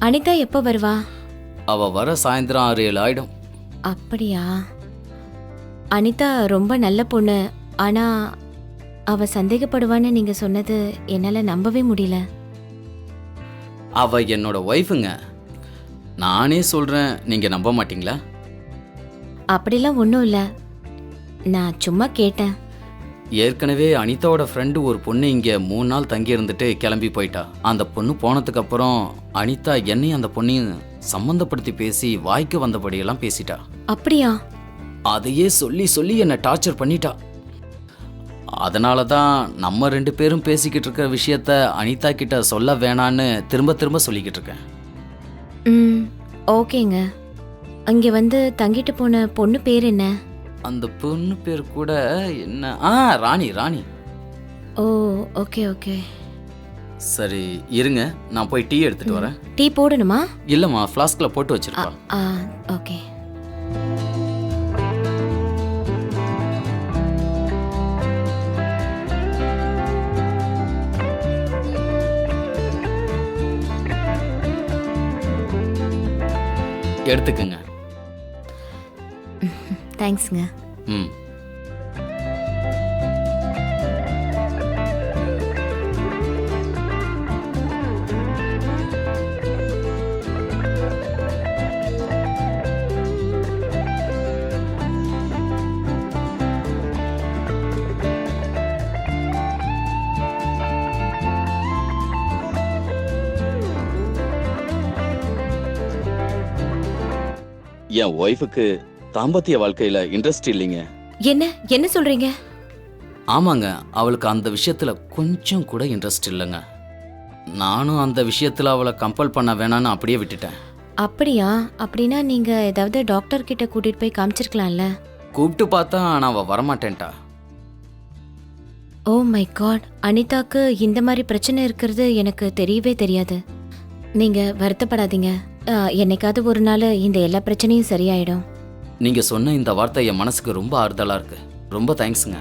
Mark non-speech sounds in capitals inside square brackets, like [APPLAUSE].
அனிதா எப்போ வருவா? அவ வர சாயந்தரம் ஆறு ஏழு ஆயிடும். அப்படியா? அனிதா ரொம்ப நல்ல பொண்ணு. ஆனா அவ சந்தேகப்படுவான்னு நீங்க சொன்னது என்னால நம்பவே முடியல. அவ என்னோட ஒய்ஃபுங்க நானே சொல்றேன் நீங்க நம்ப மாட்டீங்களா? அப்படிலாம் ஒன்றும் இல்லை. நான் சும்மா கேட்டேன். ஏற்கனவே அனிதாவோட ஃப்ரெண்டு ஒரு பொண்ணு இங்க மூணு நாள் தங்கி இருந்துட்டு கிளம்பி போயிட்டா. அந்த பொண்ணு போனதுக்கு அப்புறம் அனிதா என்னையும் அந்த பொண்ணையும் சம்மந்தப்படுத்தி பேசி வாய்க்கு வந்தபடியெல்லாம் பேசிட்டா. அப்படியா? அதையே சொல்லி சொல்லி என்னை டார்ச்சர் பண்ணிட்டா. அதனால தான் நம்ம ரெண்டு பேரும் பேசிக்கிட்டு இருக்கிற விஷயத்த அனிதா கிட்ட சொல்ல வேணான்னு திரும்ப திரும்ப சொல்லிக்கிட்டு இருக்கேன். ம் ஓகேங்க. அங்கே வந்து தங்கிட்டு போன பொண்ணு பேர் என்ன? அந்த பொண்ணு பேர் கூட என்ன? ஆ ராணி ராணி. Oh okay okay. சரி இருங்க. நான் போய் டீ எடுத்துட்டு வரேன். டீ போடணுமா? இல்லம்மா ஃப்ளாஸ்கில் போட்டு ஆ வச்சிருப்பா ஆ ஓகே. எடுத்துக்கங்க. [LAUGHS] தேங்க்ஸ்ங்க. ம். என் ஒய்ஃபுக்கு தாம்பத்திய வாழ்க்கையில இன்ட்ரெஸ்ட் இல்லைங்க. என்ன? என்ன சொல்றீங்க? ஆமாங்க அவளுக்கு அந்த விஷயத்துல கொஞ்சம் கூட இன்ட்ரெஸ்ட் இல்லைங்க. நானும் அந்த விஷயத்துல அவளை கம்பல் பண்ண வேணான்னு அப்படியே விட்டுட்டேன். அப்படியா? அப்படின்னா நீங்க ஏதாவது டாக்டர் கிட்ட கூட்டிட்டு போய் காமிச்சிருக்கலாம்ல? கூப்பிட்டு பார்த்தா ஆனா அவ வரமாட்டேன்ட்டா. ஓ மை காட் அனிதாக்கு இந்த மாதிரி பிரச்சனை இருக்கிறது எனக்கு தெரியவே தெரியாது. நீங்க வருத்தப்படாதீங்க. ஆ, என்னைக்காவது ஒரு நாள் இந்த எல்லா பிரச்சனையும் சரியாயிடும். நீங்கள் சொன்ன இந்த வார்த்தை என் மனசுக்கு ரொம்ப ஆறுதலாக இருக்குது ரொம்ப தேங்க்ஸுங்க